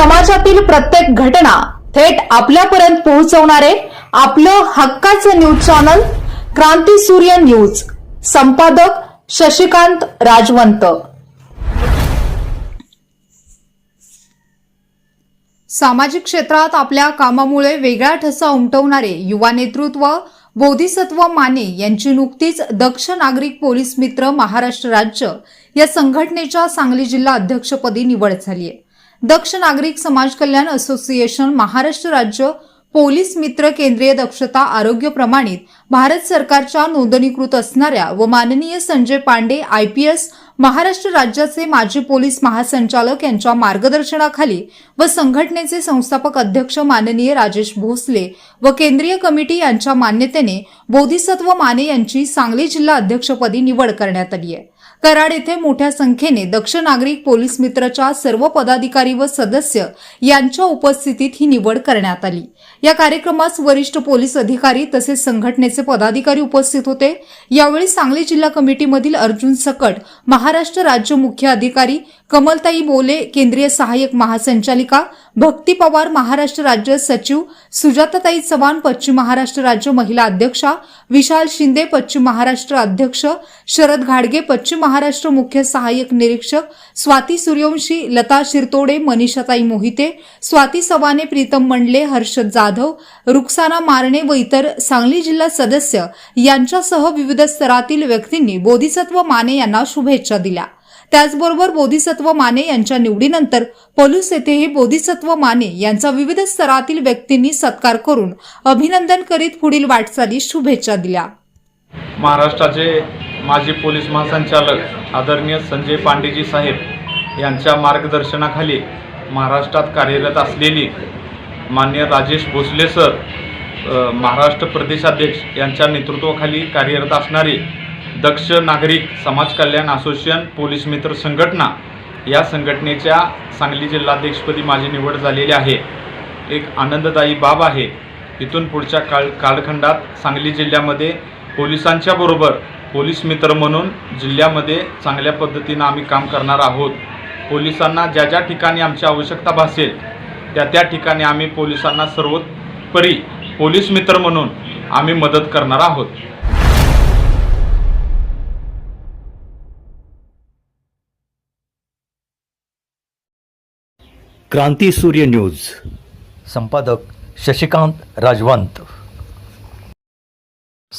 समाजातील प्रत्येक घटना थेट आपल्यापर्यंत पोहोचवणारे आपलं हक्काचं न्यूज चॅनल क्रांती सूर्य न्यूज. संपादक शशिकांत राजवंत. सामाजिक क्षेत्रात आपल्या कामामुळे वेगळा ठसा उमटवणारे युवा नेतृत्व बोधिसत्व माने यांची नुकतीच दक्ष नागरिक पोलीस मित्र महाराष्ट्र राज्य या संघटनेच्या सांगली जिल्हा अध्यक्षपदी निवड झाली आहे दक्ष नागरिक समाज कल्याण असोसिएशन महाराष्ट्र राज्य पोलीस मित्र केंद्रीय दक्षता आरोग्य प्रमाणित भारत सरकारच्या नोंदणीकृत असणाऱ्या व माननीय Sanjay Pande I P S Maharashtra राज्याचे माजी पोलीस महासंचालक यांच्या मार्गदर्शनाखाली व संघटनेचे संस्थापक अध्यक्ष माननीय राजेश भोसले व केंद्रीय कमिटी यांच्या मान्यतेने बोधिसत्व माने यांची सांगली जिल्हा अध्यक्षपदी निवड करण्यात आली आहे. कराड येथे मोठ्या संख्येने दक्ष नागरिक पोलीस मित्रच्या सर्व पदाधिकारी व सदस्य यांच्या उपस्थितीत ही निवड करण्यात आली. या कार्यक्रमास वरिष्ठ पोलीस अधिकारी तसेच संघटनेचे पदाधिकारी उपस्थित होते. यावेळी सांगली जिल्हा कमिटीमधील अर्जुन सकट महाराष्ट्र राज्य मुख्य अधिकारी कमलताई बोले केंद्रीय सहाय्यक महासंचालिका भक्ती पवार महाराष्ट्र राज्य सचिव सुजाताताई चव्हाण पश्चिम महाराष्ट्र राज्य महिला अध्यक्षा विशाल शिंदे पश्चिम महाराष्ट्र अध्यक्ष शरद घाडगे पश्चिम महाराष्ट्र मुख्य सहाय्यक निरीक्षक स्वाती सूर्यवंशी लता शिरतोडे मनीषाताई मोहिते स्वाती सवाने प्रीतम मंडले हर्षद जाधव रुक्साना मारणे व इतर सांगली जिल्हा सदस्य यांच्यासह विविध स्तरातील व्यक्तींनी बोधिसत्व माने यांना शुभेच्छा दिल्या. त्याचबरोबर बोधिसत्व माने यांच्या निवडीनंतर पलूस येथेही बोधिसत्व माने यांचा विविध स्तरातील व्यक्तींनी सत्कार करून अभिनंदन करीत पुढील वाटचाली शुभेच्छा दिल्या. महाराष्ट्राचे माजी पोलीस महासंचालक आदरणीय संजय पांडेजी साहेब यांच्या मार्गदर्शनाखाली महाराष्ट्रात कार्यरत असलेली मान्य राजेश भोसले सर महाराष्ट्र प्रदेशाध्यक्ष यांच्या नेतृत्वाखाली कार्यरत असणारी दक्ष नागरिक समाज कल्याण असोसिएशन पोलीस मित्र संघटना या संघटनेच्या सांगली जिल्हाध्यक्षपदी माझी निवड झालेली आहे. एक आनंददायी बाब आहे. इथून पुढच्या काळ कालखंडात सांगली जिल्ह्यामध्ये पोलिसांच्या बरोबर पोलीस मित्र म्हणून जिल्ह्यामध्ये चांगल्या पद्धतीनं आम्ही काम करणार आहोत. पोलिसांना ज्या ज्या ठिकाणी आमची आवश्यकता भासेल त्या त्या ठिकाणी आम्ही पोलिसांना सर्वोपरी पोलीस मित्र म्हणून आम्ही मदत करणार आहोत. क्रांती सूर्य न्यूज. संपादक शशिकांत राजवंत.